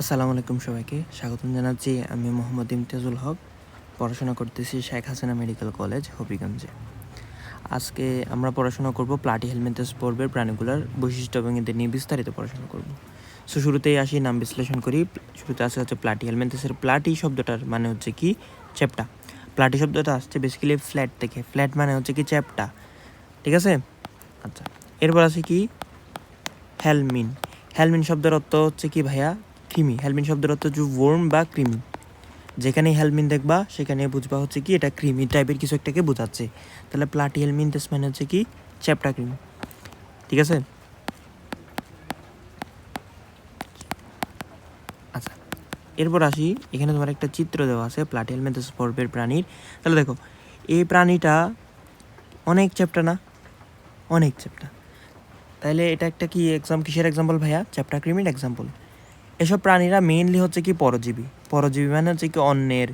আসসালামু আলাইকুম সবাইকে। স্বাগতম জানাচ্ছি আমি মোহাম্মদ ইমতিয়াজুল হক। পড়াশোনা করতেছি শেখ হাসিনা মেডিকেল কলেজ, হবিগঞ্জে। আজকে আমরা পড়াশোনা করব প্লাটি হেলমেন্থাস পর্বের প্রাণীগুলোর বৈশিষ্ট্য এবং এদের নিয়ে বিস্তারিত পড়াশোনা করব। সো শুরুতেই আসি, নাম বিশ্লেষণ করি। শুরুতে আসে হচ্ছে প্লাটি হেলমেন্থাসের প্লাটি শব্দটার মানে হচ্ছে কি? চ্যাপটা। প্লাটি শব্দটা আসছে বেসিক্যালি ফ্ল্যাট থেকে। ফ্ল্যাট মানে হচ্ছে কি চ্যাপটা। ঠিক আছে? আচ্ছা। এরপর আছে কি? হেলমিন হেলমিন শব্দের অর্থ হচ্ছে কি ভাইয়া? কৃমি হেলমিন শব্দের অর্থ হচ্ছে ওর্ম বা কৃমি যেখানে হেলমিন দেখবা সেখানে বুঝবা হচ্ছে কি এটা কৃমি টাইপের কিছু একটাকে বোঝাচ্ছে। তাহলে প্লাটি হেলমিন তেস মানে হচ্ছে কি? চ্যাপটা কৃমি ঠিক আছে? আচ্ছা এরপর আসি। এখানে তোমার একটা চিত্র দেওয়া আছে প্লাটি হেলমিন পর্বের প্রাণীর। তাহলে দেখো, এই প্রাণীটা অনেক চ্যাপ্টা না? অনেক চ্যাপ্টা। তাহলে এটা একটা কি এক্সাম কিসের এক্সাম্পল ভাইয়া? চ্যাপ্টা ক্রিমির এক্সাম্পল এসব প্রাণীরা মেইনলি হচ্ছে কি পরজীবী। পরজীবী মানে হচ্ছে কি অন্যের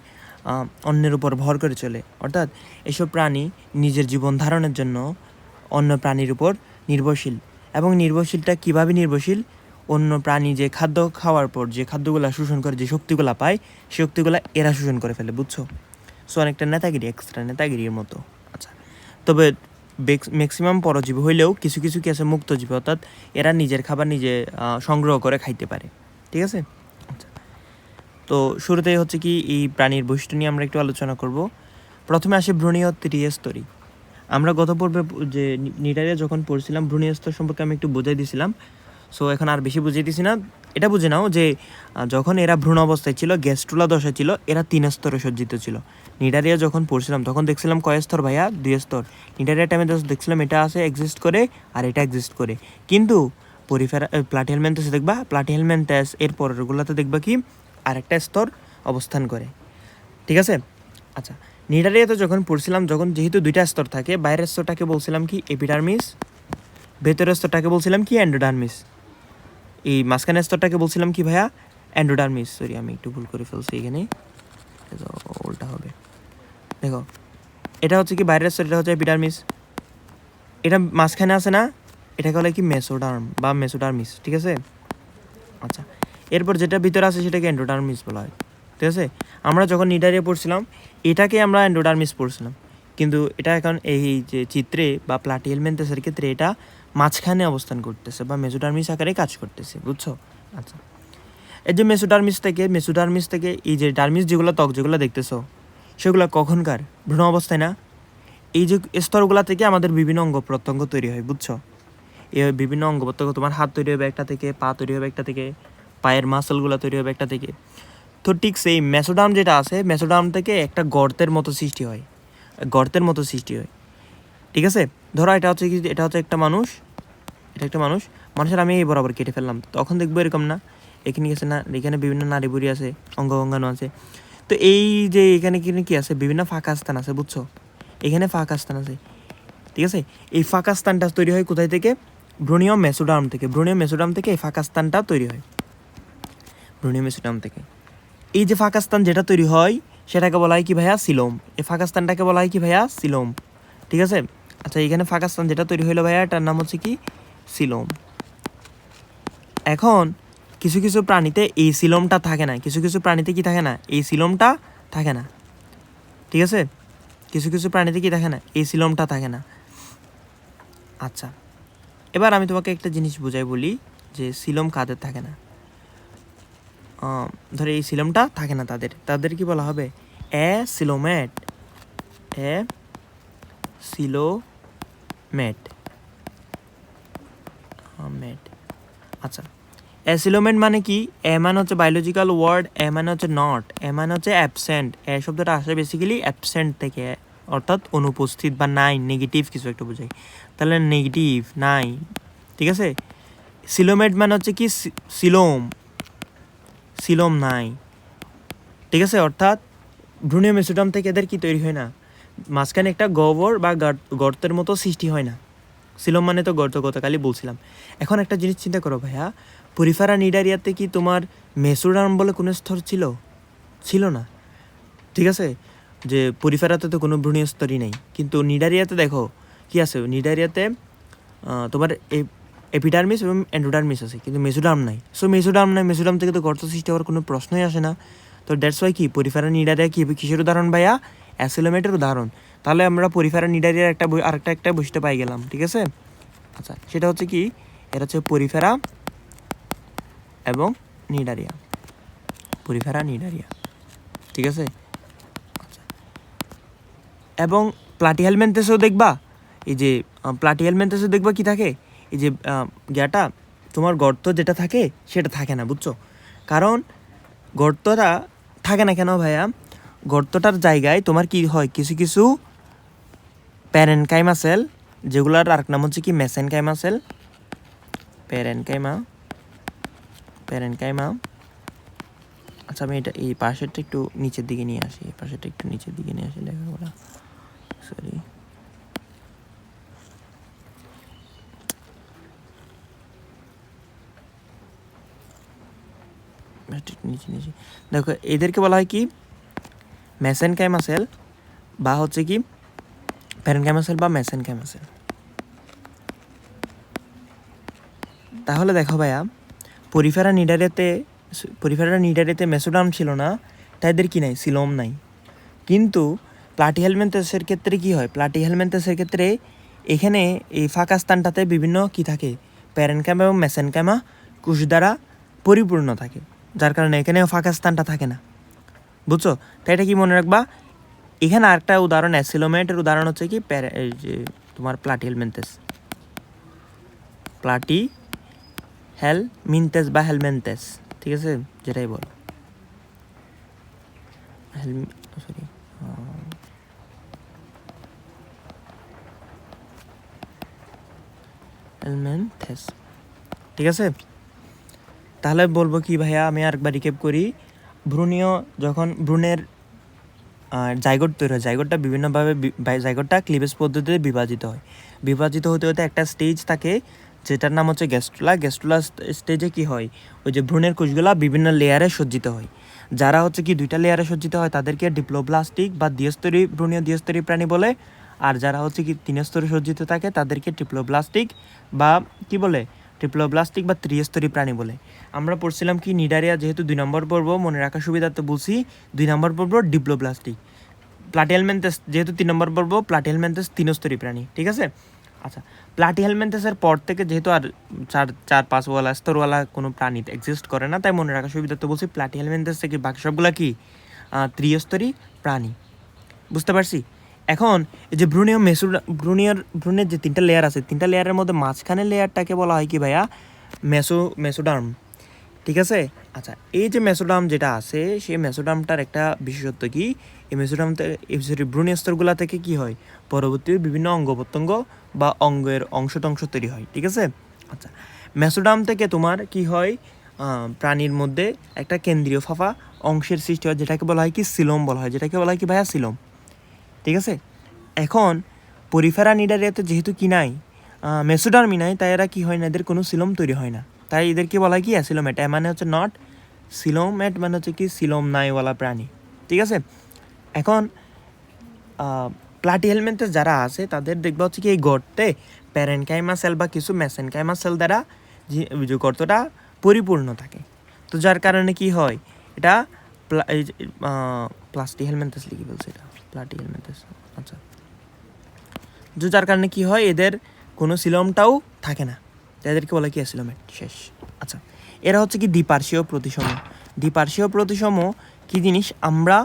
অন্যের উপর ভর করে চলে। অর্থাৎ এসব প্রাণী নিজের জীবন ধারণের জন্য অন্য প্রাণীর উপর নির্ভরশীল। এবং নির্ভরশীলটা কীভাবে নির্ভরশীল? অন্য প্রাণী যে খাদ্য খাওয়ার পর যে খাদ্যগুলো শোষণ করে, যে শক্তিগুলো পায়, সে শক্তিগুলো এরা শোষণ করে ফেলে, বুঝছ? সো অনেকটা নেতাগিরি এক্সট্রা নেতাগিরির মতো। আচ্ছা তবে ম্যাক্সিমাম পরজীবী হইলেও কিছু কিছু কি আছে মুক্তজীবী অর্থাৎ এরা নিজের খাবার নিজে সংগ্রহ করে খাইতে পারে। ঠিক আছে? তো শুরুতেই হচ্ছে কি, এই প্রাণীর বৈশিষ্ট্য নিয়ে আমরা একটু আলোচনা করব। প্রথমে আসে ভ্রূণীয় ত্রিস্তরী। আমরা গত পর্বে যে নিটারিয়া যখন পড়ছিলাম ভ্রূণীয় স্তর সম্পর্কে আমি একটু বুঝাই দিছিলাম। সো এখন আর বেশি বুঝিয়ে দিছি না। এটা বুঝে নাও যে যখন এরা ভ্রূণ অবস্থায় ছিল, গ্যাস্ট্রোলা দশা ছিল, এরা তিন স্তরে সজ্জিত ছিল। নিডারিয়া যখন পড়ছিলাম, তখন দেখছিলাম কয় স্তর ভাইয়া? দুই স্তর। নিডারিয়া টাইমে দেখছিলাম এটা আছে এক্সিস্ট করে আর এটা এক্সিস্ট করে। কিন্তু পরিফেরা প্লাটিহেলমেন্টাস দেখবা প্লাটি প্লাটিহেলমেন্টাস এর পরেরগুলোতে দেখবা কি, আরেকটা স্তর অবস্থান করে। ঠিক আছে? আচ্ছা নিডারিয়াতে যখন পড়ছিলাম, যখন যেহেতু দুইটা স্তর থাকে, বাইরের স্তরটাকে বলছিলাম কি এপিডার্মিস ভেতরের স্তরটাকে বলছিলাম কি অ্যান্ডোডার্মিস এই মাঝখানের স্তরটাকে বলছিলাম কি ভাইয়া অ্যান্ডোডার্মিস সরি আমি একটু ভুল করে ফেলছি এখানে। উল্টা হবে। দেখো, এটা হচ্ছে কি, বাইরের স্তর, এটা হচ্ছে এপিডার্মিস এটা মাঝখানে আছে না? এটাকে বলে কি? মেসোডার্ম বা মেসোডার্মিস, ঠিক আছে? আচ্ছা এরপর যেটা ভিতরে আছে সেটাকে এন্ডোডার্মিস বলা হয়, ঠিক আছে? আমরা যখন নিডারিয়া পড়ছিলাম, এটাকে আমরা এন্ডোডার্মিস পড়ছিলাম। কিন্তু এটা এখন এই যে চিত্রে বা প্লাটিয়েলমেন্টাসের ক্ষেত্রে এটা মাঝখানে অবস্থান করতেছে বা মেসোডার্মিস আকারে কাজ করতেছে, বুঝছ? আচ্ছা এই যে মেসোডার্মিস থেকে মেসোডার্মিস থেকে এই যে ডার্মিস যেগুলো, ত্বক যেগুলো দেখতেছো, সেগুলো কখনকার ভ্রূণ অবস্থায় না? এই যে স্তরগুলো থেকে আমাদের বিভিন্ন অঙ্গ প্রত্যঙ্গ তৈরি হয়, বুঝছ? এই বিভিন্ন অঙ্গ প্রত্যঙ্গ তোমার হাত তৈরি হবে একটা থেকে, পা তৈরি হবে একটা থেকে, পায়ের মাসলগুলো তৈরি হবে একটা থেকে। তো ঠিক সেই মেসোডাম যেটা আছে, মেসোডাম থেকে একটা গর্তের মতো সৃষ্টি হয়। গর্তের মতো সৃষ্টি হয়। ঠিক আছে? ধরো এটা হচ্ছে কি, এটা হচ্ছে একটা মানুষ। এটা একটা মানুষ। মানুষের আমি এই বরাবর কেটে ফেললাম। তখন দেখব এরকম না। এখানে গেছে না, এখানে বিভিন্ন নারী বুড়ি আছে, অঙ্গ অঙ্গাণু আছে। তো এই যে এখানে কি কি আছে, বিভিন্ন ফাঁকা স্থান আছে, বুঝছ? এখানে ফাঁকা স্থান আছে। ঠিক আছে? এই ফাঁকা স্থানটা তৈরি হয় কোথায় থেকে? ভ্রূণীয় মেসোডার্ম থেকে ভ্রূণীয় মেসোডার্ম থেকে এই ফাঁকা স্থানটা তৈরি হয়। ভ্রূণীয় মেসোডার্ম থেকে। এই যে ফাঁকাস্তান যেটা তৈরি হয়, সেটাকে বলা হয় কি ভাইয়া? সিলোম। এই ফাঁকা স্থানটাকে বলা হয় কি ভাইয়া? সিলোম। ঠিক আছে? আচ্ছা এখানে ফাঁকাস্তান যেটা তৈরি হইল ভাইয়া, এটার নাম হচ্ছে কি? সিলোম। এখন কিছু কিছু প্রাণীতে এই সিলোমটা থাকে না। কিছু কিছু প্রাণীতে কি থাকে না? এই সিলোমটা থাকে না। ঠিক আছে? কিছু কিছু প্রাণীতে কি থাকে না? এই সিলোমটা থাকে না। আচ্ছা। এবার আমি তোমাকে একটা জিনিস বোঝাই বলি যে সিলোম কাদের থাকে না? ধরো এই সিলোমটা থাকে না তাদের। তাদের কি বলা হবে? এ সিলোমেট এ সিলোমেট মেট আচ্ছা। অ্যাসিলোমেন্ট মানে কি? এ মানে হচ্ছে বায়োলজিক্যাল ওয়ার্ড এ মানে হচ্ছে নট এ মানে হচ্ছে অ্যাবসেন্ট এ শব্দটা আসে বেসিক্যালি অ্যাবসেন্ট থেকে। অর্থাৎ অনুপস্থিত বা নাই নেগেটিভ কিছু একটা বোঝায় তাহলে নেগেটিভ নাই, ঠিক আছে? সিলোমেট মানে হচ্ছে কি সিলোম সিলোম নাই, ঠিক আছে? অর্থাৎ ভ্রূণীয় মেসোডাম থেকে এদের কি তৈরি হয় না? মাঝখানে একটা গবর বা গার- গর্তের মতো সৃষ্টি হয় না। সিলোম মানে তো গর্ত গতকালই বলছিলাম। এখন একটা জিনিস চিন্তা করো ভাইয়া, পরিফারা নিডারিয়াতে কি তোমার মেসোডার্ম বলে কোনো স্তর ছিল? ছিল না। ঠিক আছে? যে পরিফেরাতে তো কোনো ভ্রূণীয় স্তরই নেই। কিন্তু নিডারিয়াতে দেখো, কি আছে? নিডারিয়াতে তোমার এপিডার্মিস এবং এন্ডোডার্মিস আছে, কিন্তু মেসোডার্ম নাই। সো মেসোডার্ম নাই মেসোডার্ম থেকে তো গর্ত সৃষ্টি হওয়ার কোনো প্রশ্নই আসে না। তো দ্যাটস ওয়াই কি, পরিফেরা নিডারিয়া কী, কিসের উদাহরণ ভাইয়া? অ্যাসিলোমেটের উদাহরণ। তাহলে আমরা পরিফেরা নিডারিয়ার একটা বই, আরেকটা একটা বৈশিষ্ট্য পাই গেলাম, ঠিক আছে? আচ্ছা সেটা হচ্ছে কি, এটা হচ্ছে পরিফেরা এবং নিডারিয়া। পরিফেরা, নিডারিয়া, ঠিক আছে? এবং প্লাটিহেলমেন্টেসও দেখবা, এই যে প্লাটি প্লাটিহেলমেন্টেসও দেখবা কি থাকে? এই যে গ্যাটা, তোমার গর্ত যেটা থাকে, সেটা থাকে না, বুঝছ? কারণ গর্তটা থাকে না কেন ভাইয়া? গর্তটার জায়গায় তোমার কি হয়, কিছু কিছু প্যারেনকাইমা সেল যেগুলোর আরেক নাম হচ্ছে কি মেসেনকাইমা সেল প্যারেনকাইমা প্যারেনকাইমা। আচ্ছা আমি এটা, এই পাশেরটা একটু নিচের দিকে নিয়ে আসি, এই পাশেরটা একটু নিচের দিকে নিয়ে আসি লেখাগুলো সরি নিচে নিচে। দেখো, এদেরকে বলা হয় কি? ক্যামাসেল বা হচ্ছে কি? প্যারেন ক্যামাসেল বা ক্যামাসেল তাহলে দেখো ভাইয়া, পরিফেরা নিডারেতে পরিফেরা নিডারেতে মেসোডাম ছিল না তাদের কি নাই? সিলোম নাই। কিন্তু প্লাটি হেলমেন্টাসের ক্ষেত্রে কি হয়? প্লাটি হেলমেন্টাসের ক্ষেত্রে এখানে এই ফাঁকা স্থানটাতে বিভিন্ন কি থাকে? প্যারেনক্যামা এবং মেসেনক্যামা কুশ দ্বারা পরিপূর্ণ থাকে, যার কারণে এখানে ফাঁকা স্থানটা থাকে না। বুঝছ? তাই এটা কি মনে রাখবা? এখানে আরেকটা উদাহরণ অ্যাসিলোমেটের উদাহরণ হচ্ছে কি? প্যারে যে তোমার প্লাটি হেলমেন্টেস প্লাটি হেল মিনতেস বা হেলমেন্টেস ঠিক আছে? যেটাই বল। সরি হেলমেন্টেস ঠিক আছে? তাহলে বলব কি ভাইয়া, আমি আরেকবার রিকেপ করি। ভ্রূণীয় যখন ভ্রূণের জায়গট তৈরি হয়, জায়গটটা বিভিন্নভাবে জায়গটটা ক্লিভেজ পদ্ধতিতে বিভাজিত হয়। বিভাজিত হতে হতে একটা স্টেজ থাকে, যেটার নাম হচ্ছে গ্যাস্ট্রোলা। গ্যাস্ট্রোলা স্টেজে কি হয়? ওই যে ভ্রূণের কোষগুলা বিভিন্ন লেয়ারে সজ্জিত হয়। যারা হচ্ছে কি দুইটা লেয়ারে সজ্জিত হয়, তাদেরকে ডিপ্লোপ্লাস্টিক বা দ্বিস্তরী ভ্রূণীয় দ্বিস্তরী প্রাণী বলে। আর যারা হচ্ছে কি তিন স্তরে সজ্জিত থাকে, তাদেরকে ট্রিপ্লোপ্লাস্টিক বা কি বলে? ট্রিপ্লোপ্লাস্টিক বা ত্রিস্তরী প্রাণী বলে। আমরা পড়ছিলাম কি নিডারিয়া, যেহেতু দুই নম্বর পর্ব, মনে রাখার সুবিধার্থে বলছি, দুই নম্বর পর্ব ডিপ্লোপ্লাস্টিক প্লাটিহেলমেন্টাস যেহেতু তিন নম্বর পর্ব প্লাটিহেলমেন্টাস তিনস্তরী প্রাণী, ঠিক আছে? আচ্ছা প্লাটিহেলমেন্টাসের পর থেকে যেহেতু আর চার চার, পাঁচওয়ালা, স্তরওয়ালা কোনো প্রাণী এক্সিস্ট করে না, তাই মনে রাখার সুবিধার্থে বলছি প্লাটিহেলমেন্টাস থেকে বাকি সবগুলা কি? ত্রিস্তরী প্রাণী। বুঝতে পারছি? এখন এই যে ভ্রূণীয় মেসু ভ্রূণীয় ভ্রূণের যে তিনটা লেয়ার আছে, তিনটা লেয়ারের মধ্যে মাঝখানের লেয়ারটাকে বলা হয় কি ভাইয়া? Meso, mesoderm. ঠিক আছে? আচ্ছা এই যে মেসোডার্ম যেটা আছে, সেই মেসোডার্মটার একটা বিশেষত্ব কি? এই মেসোডার্ম সরি ভ্রূণীয় স্তরগুলা থেকে কি হয়? পরবর্তী বিভিন্ন অঙ্গ প্রত্যঙ্গ বা অঙ্গের অংশ টংশ তৈরি হয়। ঠিক আছে? আচ্ছা মেসোডার্ম থেকে তোমার কি হয়? প্রাণীর মধ্যে একটা কেন্দ্রীয় ফাফা অংশের সৃষ্টি হয়, যেটাকে বলা হয় কি? সিলম বলা হয়। যেটাকে বলা হয় কি ভাইয়া? সিলম। ঠিক আছে? এখন পরিফেরা নিডারিয়াতে যেহেতু কি নাই মেসোডার্মি নাই, তাই এরা কি হয় না, এদের কোনো সিলম তৈরি হয় না। তাই এদেরকে বলা কি, অ্যাসিলোমেট। এ মানে হচ্ছে নট সিলোমেট মানে হচ্ছে কি, সিলোম নাইওয়ালা প্রাণী। ঠিক আছে? এখন প্লাটি হেলমেন্টে যারা আছে, তাদের দেখবা হচ্ছে কি, এই গর্তে প্যারেনকাইমা সেল বা কিছু মেসেনকাইমা সেল দ্বারা যে গর্তটা পরিপূর্ণ থাকে। তো যার কারণে কি হয়, এটা প্লাস্টি হেলমেন্টাস লিখি বলছে এটা? প্লাটি হেলমেন্টাস আচ্ছা। যে যার কারণে কি হয়, এদের কোনো সিলমটাও থাকে না। এদেরকে বলে কি অ্যাসিলোমেট শেষ। আচ্ছা। এরা হচ্ছে কি দ্বিপার্শ্বীয় প্রতিসম। দ্বিপার্শ্বীয় প্রতিসম কি জিনিস? আমরা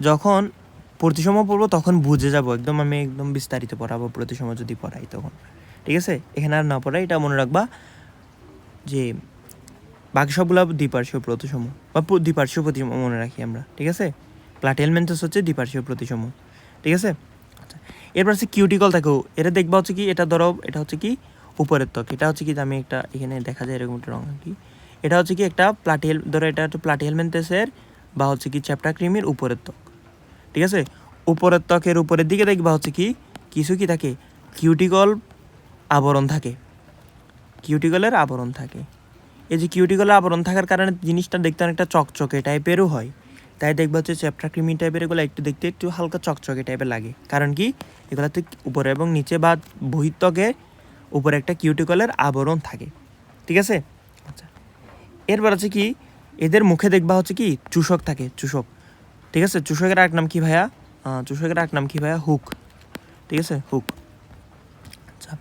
যখন প্রতিসম পড়ব, তখন বুঝে যাব। একদম আমি একদম বিস্তারিত পড়াবো প্রতিসম যদি পড়াই তখন। ঠিক আছে? এখানে আর না পড়াই, এটা মনে রাখবা যে বাকি সবগুলো দ্বিপার্শ্বীয় প্রতিসম বা দ্বিপার্শ্বীয় প্রতিসম মনে রাখি আমরা, ঠিক আছে? প্লাটেলমেন্টাস হচ্ছে দ্বিপার্শ্বীয় প্রতিসম ঠিক আছে? আচ্ছা এরপর হচ্ছে কিউটিকল থাকেও এটা দেখবা হচ্ছে কি, এটা ধরো, এটা হচ্ছে কি উপরের ত্বক, এটা হচ্ছে কি আমি একটা এখানে দেখা যায় এরকম একটা রঙ কি। এটা হচ্ছে কি একটা প্লাটিহেল ধরো এটা হচ্ছে প্লাটিহেলমেন্টাসের বা হচ্ছে কি চ্যাপ্টা ক্রিমের উপরের ত্বক, ঠিক আছে? উপরের ত্বকের উপরের দিকে দেখবা হচ্ছে কি, কিছু কি থাকে? কিউটিকল আবরণ থাকে কিউটিকলের আবরণ থাকে। এই যে কিউটিকলের আবরণ থাকার কারণে জিনিসটা দেখতে অনেকটা চকচকে টাইপেরও হয়। তাই দেখবা হচ্ছে চ্যাপ্টার ক্রিমি টাইপের এগুলো একটু দেখতে একটু হালকা চকচকে টাইপের লাগে। কারণ কি? এগুলোতে উপরে এবং নিচে বা বহিত্বকে উপরে একটা কিউটিকলের আবরণ থাকে। ঠিক আছে? আচ্ছা। এরপর আছে কি, এদের মুখে দেখবা হচ্ছে কি, চুষক থাকে, চুষক। ঠিক আছে? চুষকের এক নাম কি ভাইয়া? চুষকের এক নাম কি ভাইয়া? হুক। ঠিক আছে? হুক। আচ্ছা।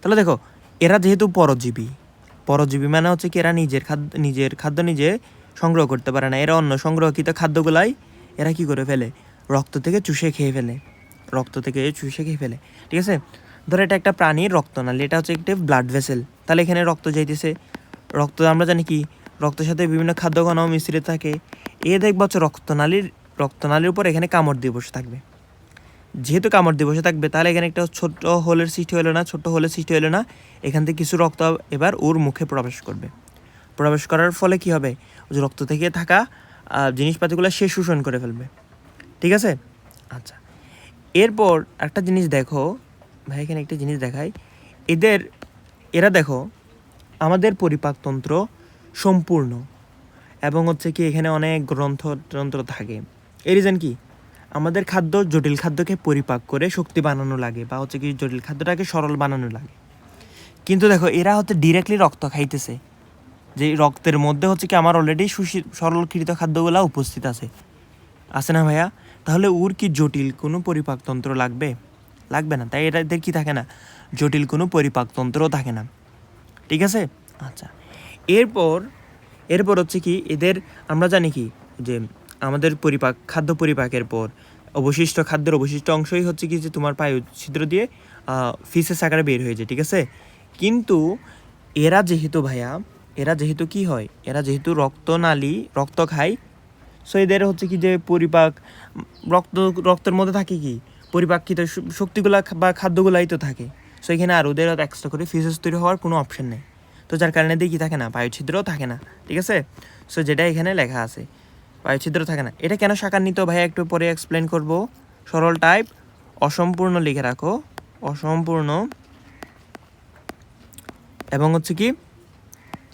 তাহলে দেখো, এরা যেহেতু পরজীবী পরজীবী মানে হচ্ছে কি এরা নিজের খাদ্য নিজের খাদ্য নিজে সংগ্রহ করতে পারে না। এরা অন্য সংগ্রহকৃত খাদ্যগুলাই এরা কি করে ফেলে? রক্ত থেকে চুষে খেয়ে ফেলে। রক্ত থেকে চুষে খেয়ে ফেলে। ঠিক আছে? ধরো এটা একটা প্রাণীর রক্তনালী এটা হচ্ছে একটি ব্লাড ভেসেল তাহলে এখানে রক্ত যাইতেছে। রক্ত আমরা জানি কি? রক্তের সাথে বিভিন্ন খাদ্য কণাও মিশ্রিত থাকে। এ দেখবা হচ্ছে রক্তনালীর রক্তনালীর উপর এখানে কামড় দিয়ে বসে থাকবে। যেহেতু কামড় দিয়ে বসে থাকবে, তাহলে এখানে একটা ছোট্ট হোলের সৃষ্টি হলো না ছোট্ট হোলের সৃষ্টি হলো না। এখান থেকে কিছু রক্ত এবার ওর মুখে প্রবেশ করবে। প্রবেশ করার ফলে কি হবে? রক্ত থেকে থাকা জিনিসপাতিগুলো সে শোষণ করে ফেলবে। ঠিক আছে? আচ্ছা। এরপর একটা জিনিস দেখো। ভাই, এখানে একটা জিনিস দেখাই। এদের, এরা দেখো, আমাদের পরিপাকতন্ত্র সম্পূর্ণ। এবং হচ্ছে কি, এখানে অনেক গ্রন্থ যন্ত্র থাকে। এই রিজন কি? আমাদের খাদ্য জটিল খাদ্যকে পরিপাক করে শক্তি বানানো লাগে বা হচ্ছে কি জটিল খাদ্যটাকে সরল বানানো লাগে। কিন্তু দেখো, এরা হচ্ছে ডিরেক্টলি রক্ত খাইতেছে। যে রক্তের মধ্যে হচ্ছে কি আমার অলরেডি সুশী সরলকৃত খাদ্যগুলো উপস্থিত আছে। আছে না ভাইয়া? তাহলে ওর কি জটিল কোনো পরিপাকতন্ত্র লাগবে? লাগবে না, তাই এদের কি থাকে না? জটিল কোনো পরিপাকতন্ত্রও থাকে না। ঠিক আছে? আচ্ছা। এরপর এরপর হচ্ছে কি এদের, আমরা জানি কি যে আমাদের পরিপাক, খাদ্য পরিপাকের পর। অবশিষ্ট খাদ্যের অবশিষ্ট অংশই হচ্ছে কি যে তোমার পায়ু ছিদ্র দিয়ে ফিসেস আকারে বের হয়ে যায়, ঠিক আছে? কিন্তু এরা যেহেতু ভাইয়া, এরা যেহেতু কি হয়? এরা যেহেতু রক্তনালী, রক্ত খায় সো এদের হচ্ছে কি যে পরিপাক, রক্ত, রক্তের মধ্যে থাকে কি? পরিপাকিত শ- শক্তিগুলা বা খাদ্যগুলাই তো থাকে। সো এখানে আর ওদের এক্সট্রা করে ফিসেস তৈরি হওয়ার কোনো অপশন নেই। তো যার কারণে দিয়ে কি থাকে না বায়ুছিদ্রও থাকে না, ঠিক আছে? সো যেটা এখানে লেখা আছে। বায়ুছিদ্র থাকে না। এটা কেন সাকান্বিত ভাই? একটু পরে এক্সপ্লেন করব। সরল টাইপ অসম্পূর্ণ লিখে রাখো। অসম্পূর্ণ। এবং হচ্ছে কি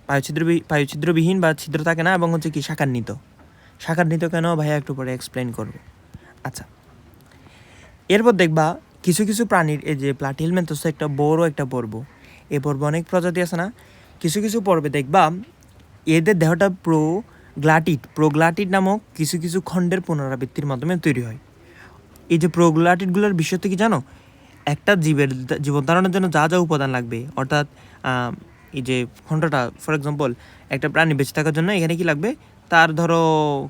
বায়ুছিদ্র বায়ুছিদ্রবিহীন বা ছিদ্র থাকে না, এবং হচ্ছে কি শাকান্বিত শাকান্বিত কেন ভাইয়া? একটু পরে এক্সপ্লেন করব। আচ্ছা। এরপর দেখবা, কিছু কিছু প্রাণীর, এই যে প্লাটিহেল মেন্থস একটা বড় একটা পর্ব। এ পর্বে অনেক প্রজাতি আছে না? কিছু কিছু পর্বে দেখবা, এদের দেহটা প্রো গ্লাটিড, প্রোগ্লাটিড নামক কিছু কিছু খণ্ডের পুনরাবৃত্তির মাধ্যমে তৈরি হয়। এই যে প্রোগ্লাটিডগুলোর বিষয় কি জানো? একটা জীবের জীবন ধারণের জন্য যা যা উপাদান লাগবে, অর্থাৎ এই যে খণ্ডটা ফর এক্সাম্পল একটা প্রাণী বেঁচে থাকার জন্য এখানে কি লাগবে? তার ধরো,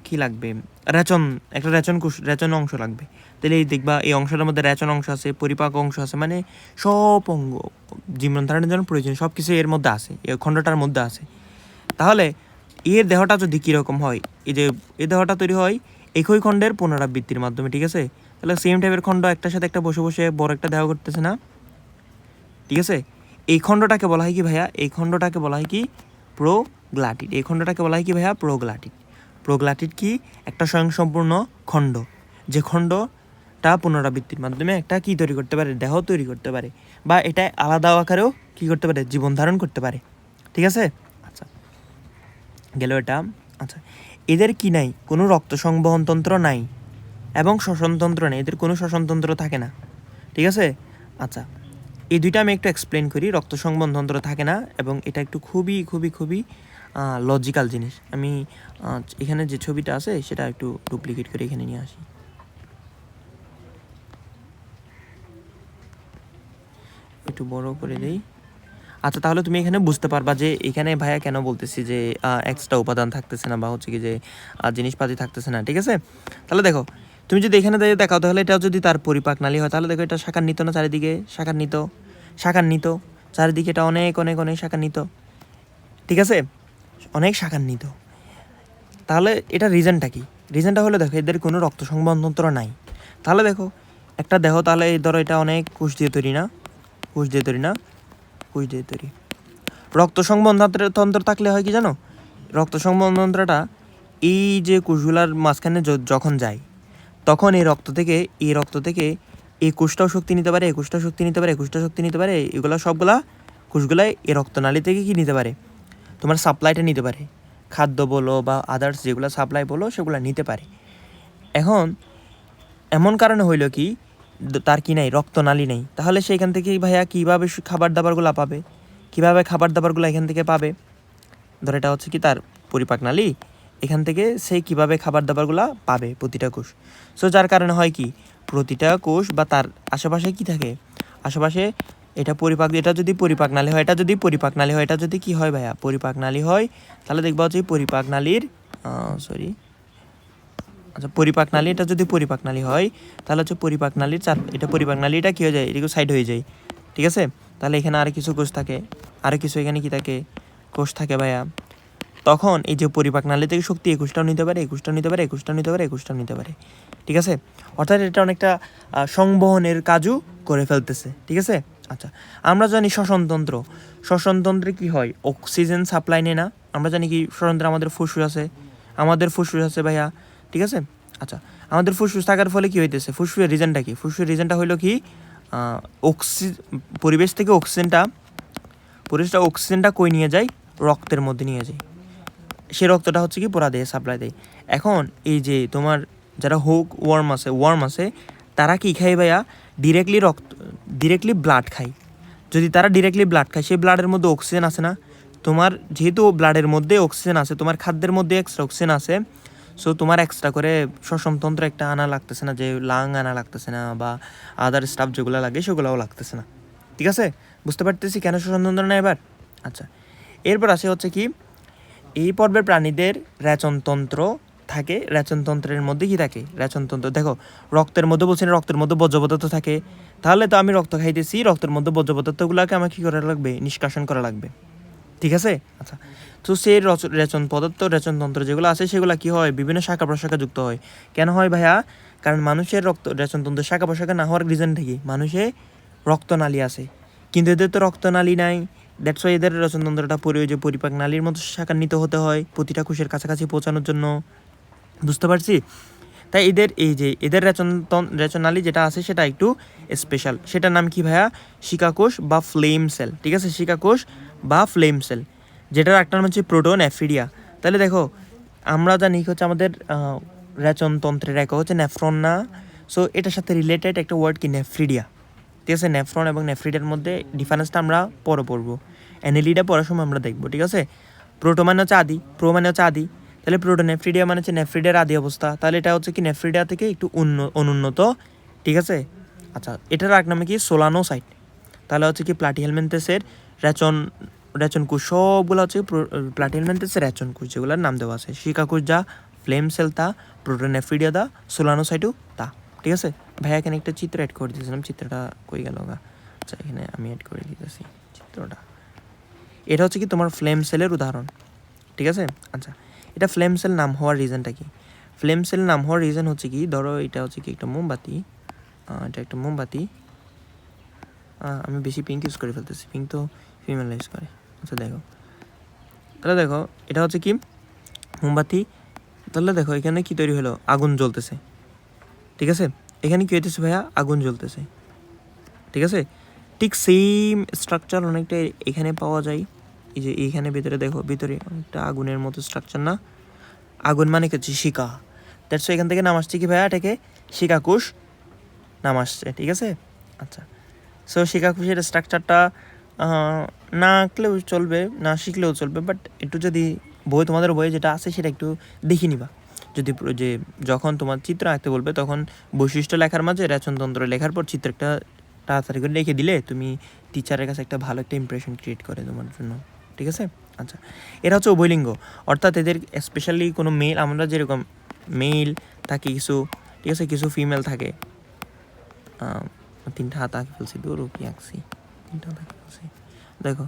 কি লাগবে? রেচন, একটা রেচন কোষ, রেচন অংশ লাগবে। তাহলে এই দেখবা, এই অংশটার মধ্যে রেচন অংশ আছে, পরিপাক অংশ আছে মানে সব অঙ্গ জীবন ধারণের জন্য প্রয়োজন সব কিছু এর মধ্যে আছে, এই খণ্ডটার মধ্যে আছে। তাহলে এর দেহটা যদি কীরকম হয়, এই যে এই দেহটা তৈরি হয় একই খণ্ডের পুনরাবৃত্তির মাধ্যমে, ঠিক আছে? তাহলে সেম টাইপের খণ্ড একটার সাথে একটা বসে বসে বড় একটা দেহ করতেছে না? ঠিক আছে? এই খণ্ডটাকে বলা হয় কি ভাইয়া? এই খণ্ডটাকে বলা হয় কি? প্রোগ্লাটিড। এই খণ্ডটাকে বলা হয় কি ভাইয়া? প্রোগ্লাটিড। প্রোগ্লাটিড কি? একটা স্বয়ংসম্পূর্ণ খণ্ড। যে খণ্ডটা পুনরাবৃত্তির মাধ্যমে একটা কি তৈরি করতে পারে? দেহ তৈরি করতে পারে। বা এটা আলাদা আকারেও কি করতে পারে? জীবন ধারণ করতে পারে। ঠিক আছে? গেল এটা। আচ্ছা এদের কি নাই? কোনো রক্ত সংবহন তন্ত্র নাই এবং শ্বসনতন্ত্র নেই। এদের কোনো শ্বসনতন্ত্র থাকে না। ঠিক আছে? আচ্ছা এই দুইটা আমি একটু এক্সপ্লেন করি। রক্ত সংবহন তন্ত্র থাকে না এবং এটা একটু খুবই খুবই খুবই লজিক্যাল জিনিস। আমি এখানে যে ছবিটা আছে, সেটা একটু ডুপ্লিকেট করে এখানে নিয়ে আসি। একটু বড় করে দেই। আচ্ছা তাহলে তুমি এখানে বুঝতে পারবা যে এখানে ভাইয়া কেন বলতেছি যে এক্সট্রা উপাদান থাকতেছে না বা হচ্ছে কি যে জিনিসপাতি থাকতেছে না, ঠিক আছে? তাহলে দেখো, তুমি যদি এখানে দেখাও, তাহলে এটা যদি তার পরিপাক নালী হয়, তাহলে দেখো এটা শাখার নিত না চারিদিকে? শাখান্বিত। শাখান্বিত। চারিদিকে এটা অনেক অনেক অনেক শাখান্বিত। ঠিক আছে? অনেক শাখার নিত তাহলে এটা রিজনটা কি? রিজনটা হলো দেখো, এদের কোনো রক্ত সংবহনতন্ত্র নাই। তাহলে দেখো, একটা দেহ তাহলে ধরো এটা অনেক কোষ দিয়ে তৈরি না? কোষ দিয়ে তৈরি না? কোষ দিয়ে তৈরি। রক্ত তন্ত্র- থাকলে হয় কি জানো? রক্ত তন্ত্রটা এই যে কোষগুলার মাঝখানে যখন যায়, তখন এই রক্ত থেকে, এই রক্ত থেকে এই কোষটাও শক্তি নিতে পারে এই কোষটাও শক্তি নিতে পারে এই কোষটাও শক্তি নিতে পারে, এগুলো সবগুলা কোষগুলাই এই রক্তনালী থেকে কি নিতে পারে? তোমার সাপ্লাইটা নিতে পারে। খাদ্য বলো বা আদার্স যেগুলো সাপ্লাই বলো, সেগুলো নিতে পারে। এখন এমন কারণে হইল কি তার কি নাই? রক্তনালী নেই। তাহলে সেইখান থেকেই ভাইয়া কীভাবে খাবার দাবারগুলো পাবে? কীভাবে খাবার দাবারগুলো এখান থেকে পাবে? ধর এটা হচ্ছে কি তার পরিপাক নালী। এখান থেকে সে কীভাবে খাবার দাবারগুলো পাবে প্রতিটা কোষ? সো যার কারণে হয় কি? প্রতিটা কোষ বা তার আশেপাশে কি থাকে? আশেপাশে এটা পরিপাক, এটা যদি পরিপাক নালী হয়, এটা যদি পরিপাক নালী হয়, এটা যদি কি হয় ভাইয়া? পরিপাক নালী হয়, তাহলে দেখবা হচ্ছে পরিপাক নালীর সরি আচ্ছা পরিপাক নালী, এটা যদি পরিপাক নালী হয়, তাহলে হচ্ছে পরিপাক নালীর চার এটা পরিপাক নালীটা কী হয়ে যায়? এদিকে সাইড হয়ে যায়। ঠিক আছে? তাহলে এখানে আরও কিছু কোষ থাকে। আর কিছু এখানে কি থাকে? কোষ থাকে ভাইয়া। তখন এই যে পরিপাক নালী থেকে শক্তি একুশটাও নিতে পারে, একুশটাও নিতে পারে, একুশটাও নিতে পারে, একুশটাও নিতে পারে। ঠিক আছে? অর্থাৎ এটা অনেকটা সংবহনের কাজও করে ফেলতেছে। ঠিক আছে? আচ্ছা আমরা জানি শ্বসনতন্ত্র। শ্বসনতন্ত্রে কি হয়? অক্সিজেন সাপ্লাই নেয় না। আমরা জানি কি শ্বসনতন্ত্রে আমাদের ফুসফুস আছে। আমাদের ফুসফুস আছে ভাইয়া। ঠিক আছে? আচ্ছা আমাদের ফুসফুস থাকার ফলে কি হইতেছে? ফুসফুসের রিজনটা কি? ফুসফুসের রিজনটা হইল কি? অক্সি, পরিবেশ থেকে অক্সিজেনটা, পরিবেশটা অক্সিজেনটা কই নিয়ে যায়? রক্তের মধ্যে নিয়ে যায়। সে রক্তটা হচ্ছে কি? পোড়া দেয়, সাপ্লাই দেয়। এখন এই যে তোমার যারা হোক, ওয়ার্ম আছে ওয়ার্ম আছে, তারা কি খায় ভাইয়া? ডিরেক্টলি রক্ত, ডিরেক্টলি ব্লাড খায়। যদি তারা ডিরেক্টলি ব্লাড খায়, সেই ব্লাডের মধ্যে অক্সিজেন আছে না? তোমার যেহেতু ব্লাডের মধ্যে অক্সিজেন আছে, তোমার খাদ্যের মধ্যে এক্সট্রা অক্সিজেন আছে সো তোমার এক্সট্রা করে শ্বসনতন্ত্র একটা আনা লাগতেছে না, যে লাং আনা লাগতেছে না, বা আদার স্টাফ যেগুলো লাগে সেগুলোও লাগতেছে না। ঠিক আছে? বুঝতে পারতেছি কেন শ্বসনতন্ত্র না এবার? আচ্ছা এরপর আসে হচ্ছে কি, এই পর্বের প্রাণীদের রেচনতন্ত্র থাকে, রেচনতন্ত্রের মধ্যে কি থাকে? রেচনতন্ত্র, দেখো, রক্তের মধ্যে বলছি না, রক্তের মধ্যে বর্জ্য পদার্থ থাকে। তাহলে তো আমি রক্ত খাইতেছি, রক্তের মধ্যে বর্জ্য পদার্থগুলোকে আমার কী করা লাগবে? নিষ্কাশন করা লাগবে। ঠিক আছে? আচ্ছা। তো সেই রচ- রেচন পদার্থ রেচনতন্ত্র যেগুলো আছে, সেগুলো কি হয়? বিভিন্ন শাখা প্রশাখা যুক্ত হয়। কেন হয় ভাইয়া? কারণ মানুষের রক্ত রেচনতন্ত্র শাখা প্রশাখা না হওয়ার রিজনটা কি? মানুষে রক্তনালী আছে। কিন্তু এদের তো রক্তনালী নাই। দ্যাটস ওয়াই এদের রচনতন্ত্রটা পরি যে পরিপাক নালীর মতো শাখান্বিত হতে হয়, প্রতিটা কোষের কাছাকাছি পৌঁছানোর জন্য। বুঝতে পারছি? তাই এদের, এই যে এদের রেচন রেচনালী যেটা আছে, সেটা একটু স্পেশাল সেটার নাম কি ভাইয়া? শিকাকোষ বা ফ্লেম সেল ঠিক আছে? শিকাকোষ বা ফ্লেম সেল, যেটার একটা নাম হচ্ছে প্রোটোন অ্যাফিডিয়া। তাহলে দেখো, আমরা জানি হচ্ছে আমাদের রেচনতন্ত্রের একা হচ্ছে নেফ্রন না সো এটার সাথে রিলেটেড একটা ওয়ার্ড কি? নেফ্রিডিয়া। ঠিক আছে? নেফ্রন এবং নেফ্রিডিয়ার মধ্যে ডিফারেন্সটা আমরা পরে পড়ব। অ্যানেলিডা পড়ার সময় আমরা দেখব, ঠিক আছে? প্রোটো মানে হচ্ছে আদি, প্রো মানে হচ্ছে আদি। তাহলে প্রোটো নেফ্রিডিয়া মানে হচ্ছে নেফ্রিডিয়ার আদি অবস্থা। তাহলে এটা হচ্ছে কি? নেফ্রিডিয়া থেকে একটু উন্ন অনুন্নত, ঠিক আছে? আচ্ছা এটার এক নামে কি? সোলানোসাইট। তাহলে হচ্ছে কি? প্লাটিহেলমেন্টেসের রেচন রেচন কুশ, সবগুলো হচ্ছে প্লাটিহেলমেন্টেসের রেচন কুশ যেগুলোর নাম দেওয়া আছে। শিকাকুশ যা, ফ্লেম সেল তা প্রোটোনেফ্রিডিয়া দা সোলানোসাইটও তা, ঠিক আছে? ভাই এখানে একটা চিত্র অ্যাড করে দিয়েছিলাম, চিত্রটা কই গেল গা? আচ্ছা এখানে আমি অ্যাড করে দিতেছি চিত্রটা। এটা হচ্ছে কি তোমার ফ্লেম সেলের উদাহরণ, ঠিক আছে? আচ্ছা এটা ফ্লেম সেল নাম হওয়ার রিজনটা কি? ফ্লেম সেল নাম হওয়ার রিজন হচ্ছে কি, ধরো এটা হচ্ছে কি একটা মোমবাতি এটা একটা মোমবাতি আমি বেশি পিঙ্ক ইউজ করে ফেলতেছি। পিঙ্ক তো ফিমেল ইউজ করে। আচ্ছা দেখো। তাহলে দেখো, এটা হচ্ছে কি? মোমবাতি। তাহলে দেখো, এখানে কি তৈরি হলো? আগুন জ্বলতেছে। ঠিক আছে? এখানে কি হইতেছে ভাইয়া? আগুন জ্বলতেছে। ঠিক আছে? ঠিক সেম স্ট্রাকচার অনেকটা এখানে পাওয়া যায়। এই যে এইখানে ভিতরে দেখো, ভিতরে অনেকটা আগুনের মতো স্ট্রাকচার না? আগুন মানে কি হচ্ছে? শিকা। দ্যাটস এখান থেকে নাম আসছে কি ভাইয়া? এটাকে শিকাকুশ নাম আসছে। ঠিক আছে? আচ্ছা। সো শিকাকুশের স্ট্রাকচারটা না আঁকলেও চলবে, না শিখলেও চলবে বাট একটু যদি বই, তোমাদের বইয়ে যেটা আছে সেটা একটু দেখে নিবা। যদি যে যখন তোমার চিত্র আঁকতে বলবে, তখন বৈশিষ্ট্য লেখার মাঝে রেচনতন্ত্র লেখার পর চিত্রটা তাড়াতাড়ি করে রেখে দিলে তুমি টিচারের কাছে একটা ভালো একটা ইমপ্রেশন ক্রিয়েট করে তোমার জন্য। ঠিক আছে? আচ্ছা। এরা হচ্ছে উভয়লিঙ্গ। অর্থাৎ এদের স্পেশালি কোনো মেল আমরা যেরকম মেল থাকে কিছু, ঠিক আছে? কিছু ফিমেল থাকে। তিনটা হাত আঁকে ফেলছি, দূর কি আঁকছি। তিনটা হাত আঁকে ফেলছি। দেখো।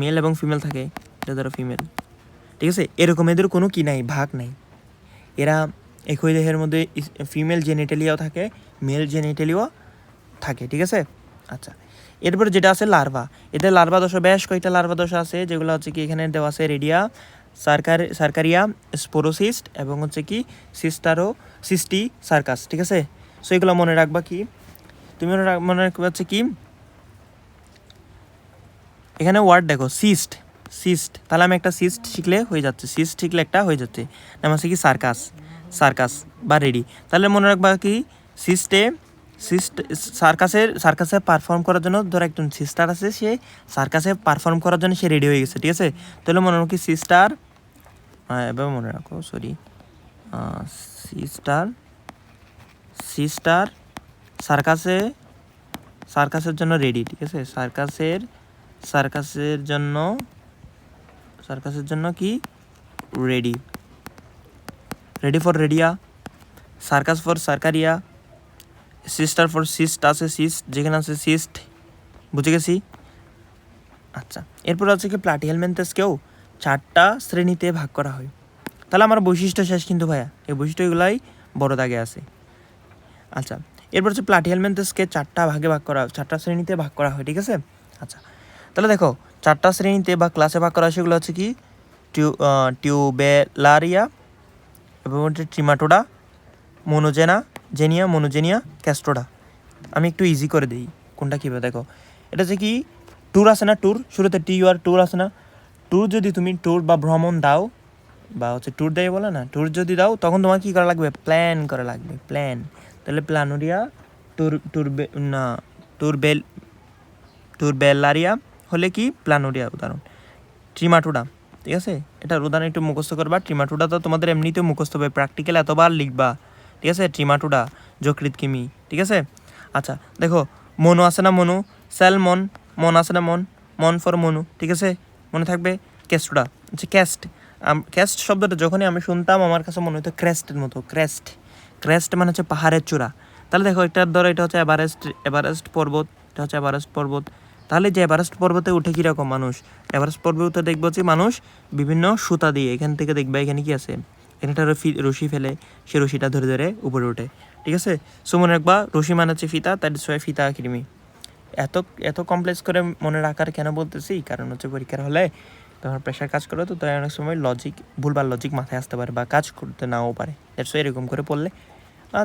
মেল এবং ফিমেল থাকে, এটা ধরো ফিমেল ঠিক আছে? এরকম এদের কোনো কি নাই, ভাগ নাই। এরা একই দেহের মধ্যে ফিমেল জেনিটালিয়াও থাকে মেল জেনিটালিও থাকে, ঠিক আছে? আচ্ছা। এরপর যেটা আছে লার্ভা এদের লার্ভা দশা, বেশ কয়েকটা লার্ভা দশা আছে, যেগুলো হচ্ছে কি এখানে দেওয়া আছে রেডিয়া সার্কার, সার্কারিয়া, স্পোরোসিস্ট এবং হচ্ছে কি সিস্টারো, সিস্টি সার্কাস, ঠিক আছে? সো এগুলো মনে রাখবা কি? তুমি মনে রাখ- মনে রাখবা হচ্ছে কি? এখানে ওয়ার্ড দেখো সিস্ট সিস্ট তাহলে আমি একটা সিস্ট শিখলে হয়ে যাচ্ছে সিস্ট শিখলে একটা হয়ে যাচ্ছে। নাম হচ্ছে কি সার্কাস সার্কাস বা রেডি। তাহলে মনে রাখবা কি? সিস্টে সিস্ট সার্কাসের, সার্কাসে পারফর্ম করার জন্য ধর একজন সিস্টার আছে, সে সার্কাসে পারফর্ম করার জন্য সে রেডি হয়ে গেছে, ঠিক আছে? তাহলে মনে রাখো সিস্টার এবার মনে রাখো sorry sea star sea star সার্কাসে সার্কাসের জন্য রেডি ঠিক আছে? সার্কাসের সার্কাসের জন্য সার্কাসের জন্য কি? Ready ready for redia circus for cercaria sister for cyst আছে সিস্ট যেখানে আছে সিস্ট বুঝে গেছি? আচ্ছা এরপর আছে কি প্লাটিয়াল মেন্থাসকেও চারটা শ্রেণীতে ভাগ করা হয়। তাহলে আমার বৈশিষ্ট্য শেষ কিন্তু ভাইয়া, এই বৈশিষ্ট্যগুলাই বড় দাগে আছে। আচ্ছা এরপর হচ্ছে প্লাটিয়াল মেন্থাসকে চারটা ভাগে ভাগ করা, চারটা শ্রেণীতে ভাগ করা হয়, ঠিক আছে? আচ্ছা তাহলে দেখো, চারটা শ্রেণীতে বা ক্লাসে ভাগ করা সেগুলো হচ্ছে কি? টিউ টিউবেলারিয়া এবং হচ্ছে ট্রিমাটোডা, মনোজেনা, জেনিয়া, মনোজেনিয়া, ক্যাস্ট্রোডা। আমি একটু ইজি করে দিই, কোনটা কীভাবে? দেখো, এটা হচ্ছে কি, ট্যুর আছে না, ট্যুর? শুরুতে টি ইউআর ট্যুর আছে না? ট্যুর যদি তুমি ট্যুর বা ভ্রমণ দাও, বা হচ্ছে ট্যুর দেয় বলে না ট্যুর যদি দাও, তখন তোমার কী করা লাগবে? প্ল্যান করা লাগবে প্ল্যান তাহলে প্ল্যানোরিয়া ট্যুর ট্যুর না ট্যুর বেল ট্যুর বেলারিয়া হলে কি? প্ল্যানোরিয়া উদাহরণ। ট্রিমাটুডা ঠিক আছে? এটার উদাহরণ একটু মুখস্থ করবা। ট্রিমাটুডা তো তোমাদের এমনিতেও মুখস্থ হবে প্র্যাকটিক্যাল এতবার লিখবা। ঠিক আছে? ট্রিমাটুডা যকৃত কিমি ঠিক আছে? আচ্ছা দেখো মনু আছে না মনু স্যালমন মন আছে না মন মন ফর মনু ঠিক আছে? মনে থাকবে ক্যাস্টুডা হচ্ছে ক্যাস্ট ক্যাস্ট শব্দটা যখনই আমি শুনতাম আমার কাছে মনে হতো ক্রেস্টের মতো, ক্রেস্ট। ক্রেস্ট মানে হচ্ছে পাহাড়ের চূড়া। তাহলে দেখো এটার ধরো এটা হচ্ছে এভারেস্ট এভারেস্ট পর্বত, এটা হচ্ছে এভারেস্ট পর্বত। তাহলে যে এভারেস্ট পর্বতে উঠে কীরকম মানুষ? এভারেস্ট পর্বতে দেখব যে মানুষ বিভিন্ন সুতা দিয়ে, এখান থেকে দেখবে এখানে কি আছে? এখানে একটা রফি- রশি ফেলে, সে রশিটা ধরে ধরে উপরে ওঠে। ঠিক আছে? সুমন মনে রাখবা, রশি মানে হচ্ছে ফিতা তার সবাই ফিতা, কৃমি। এত এত কমপ্লেক্স করে মনে রাখার কেন বলতেছি? কারণ হচ্ছে পরীক্ষার হলে তোমার প্রেশার কাজ করে তো তাই অনেক সময় লজিক ভুলবার লজিক মাথায় আসতে পারে বা কাজ করতে নাও পারে। দ্যাটস এরকম করে পড়লে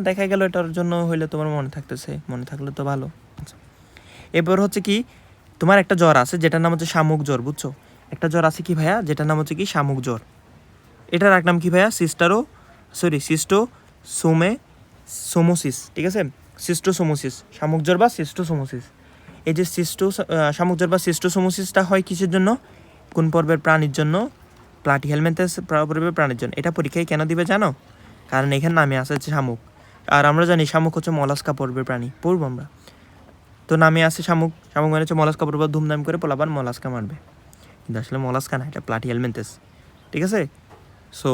দেখা গেল এটার জন্য হইলে তোমার মনে থাকতেছে, মনে থাকলে তো ভালো। আচ্ছা এরপর হচ্ছে কি, তোমার একটা জ্বর আছে, যেটার নাম হচ্ছে শামুক জ্বর, বুঝছ? একটা জ্বর আছে কি ভাইয়া? যেটার নাম হচ্ছে কি শামুক জ্বর। এটার এক নাম কি ভাইয়া? সিস্টারো সরি সিস্টো সোমে, সোমোসিস, ঠিক আছে? সিস্টোসোমোসিস, শামুক জ্বর বা সিস্টোসোমোসিস। এই যে সিস্টো জ্বর বা সিস্টোসোমোসিসটা হয় কিসের জন্য? কোন পর্বের প্রাণীর জন্য? প্লাটি হেলমেন্থাস পর্বের প্রাণীর জন্য। এটা পরীক্ষায় কেন দিবে জানো? কারণ এখানে নামে আছে শামুক। আর আমরা জানি শামুক হচ্ছে মলাস্কা পর্বের প্রাণী। পড়ব আমরা। তো নামে আছে শামুক। শামুক মানে হচ্ছে মলাস্কা পর্ব, ধুমধাম করে পোলাবার মলাস্কা মারবে। কিন্তু আসলে মলাস্কা না, এটা প্লাটি হেলমেন্থাস ঠিক আছে? সো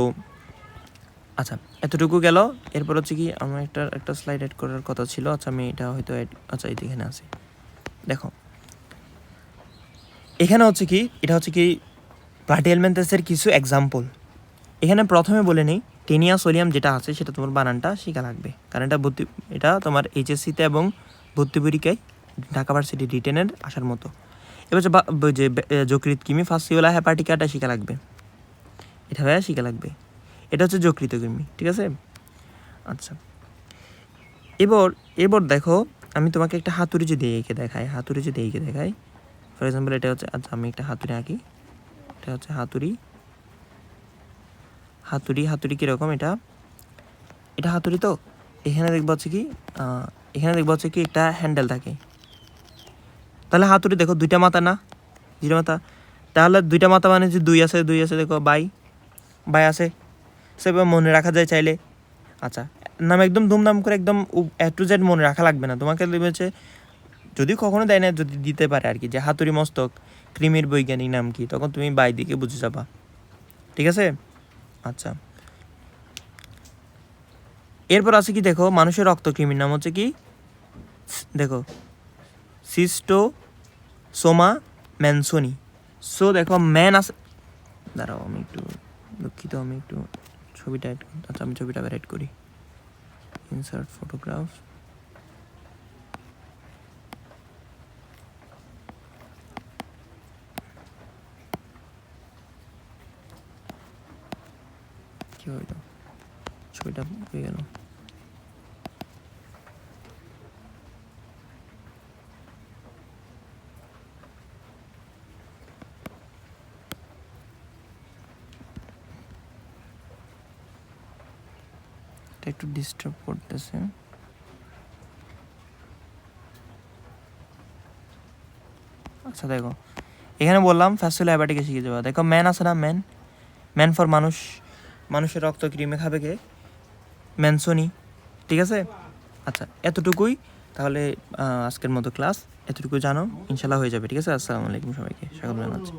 আচ্ছা এতটুকু গেল। এরপর হচ্ছে কি, আমার একটা একটা স্লাইড অ্যাড করার কথা ছিল। আচ্ছা আমি এটা হয়তো আচ্ছা এখানে আছে দেখো। এখানে হচ্ছে কি, এটা হচ্ছে কি প্লাটিয়েলমেন্টাসের কিছু এক্সাম্পল এখানে প্রথমে বলে নেই, টেনিয়া সোলিয়াম যেটা আছে, সেটা তোমার বানানটা শেখা লাগবে। কারণ এটা ভর্তি, এটা তোমার এইচএসসিতে এবং ভর্তি পরীক্ষায় ঢাকা ভার্সিটি রিটেনের আসার মতো। এবার যে যকৃত কিমি ফার্স্টিওলা হ্যাপাটিকাটা শেখা লাগবে। এটা ভাইয়া শেখা লাগবে। এটা হচ্ছে যকৃত কৃমি, ঠিক আছে? আচ্ছা। এবার এবার দেখো আমি তোমাকে একটা হাতুড়ি যদি এঁকে দেখাই, হাতুড়ি যদি এঁকে দেখাই ফর এক্সাম্পল এটা হচ্ছে আচ্ছা আমি একটা হাতুড়ি আঁকি। এটা হচ্ছে হাতুড়ি। হাতুড়ি হাতুড়ি কীরকম এটা? এটা হাতুড়ি তো, এখানে দেখব হচ্ছে কি এখানে দেখব হচ্ছে কি একটা হ্যান্ডেল থাকে। তাহলে হাতুড়ি দেখো, দুইটা মাথা না? দুইটা মাথা। তাহলে দুইটা মাথা মানে যে দুই আছে দুই আছে, দেখো, বাই। বাই আছে। সেভাবে মনে রাখা যায় চাইলে। আচ্ছা নাম একদম ধুমধাম করে একদম এ টু জেড মনে রাখা লাগবে না। তোমাকে হচ্ছে যদি কখনো দেয় না, যদি দিতে পারে আর কি, যে হাতুড়ি মস্তক, কৃমির বৈজ্ঞানিক নাম কি, তখন তুমি বাই দিকে বুঝে যাবা। ঠিক আছে? আচ্ছা। এরপর আছে কি, দেখো, মানুষের রক্ত কৃমির নাম হচ্ছে কি? দেখো। Schistosoma mansoni. সো, দেখো, ম্যান আছে, দাঁড়াও, আমি একটু দুঃখিত, আমি একটু ছবিটা। আচ্ছা আমি ছবিটা অ্যাড করি। ইনসার্ট ফটোগ্রাফ কি হইল? ছবিটা হয়ে গেল। একটু ডিস্টার্ব করতেছে। আচ্ছা দেখো। এখানে বললাম ফ্যাসুলা অ্যাবাটিকে শিখে যাব দেখো ম্যান আছে না ম্যান ম্যান ফর মানুষ। মানুষের রক্ত ক্রিমে খাবে কে? ম্যানসনি ঠিক আছে? আচ্ছা এতটুকুই। তাহলে আজকের মতো ক্লাস এতটুকু জানো। ইনশাল্লাহ হয়ে যাবে। ঠিক আছে? আসসালামু আলাইকুম সবাইকে। স্বাগত জানাচ্ছি।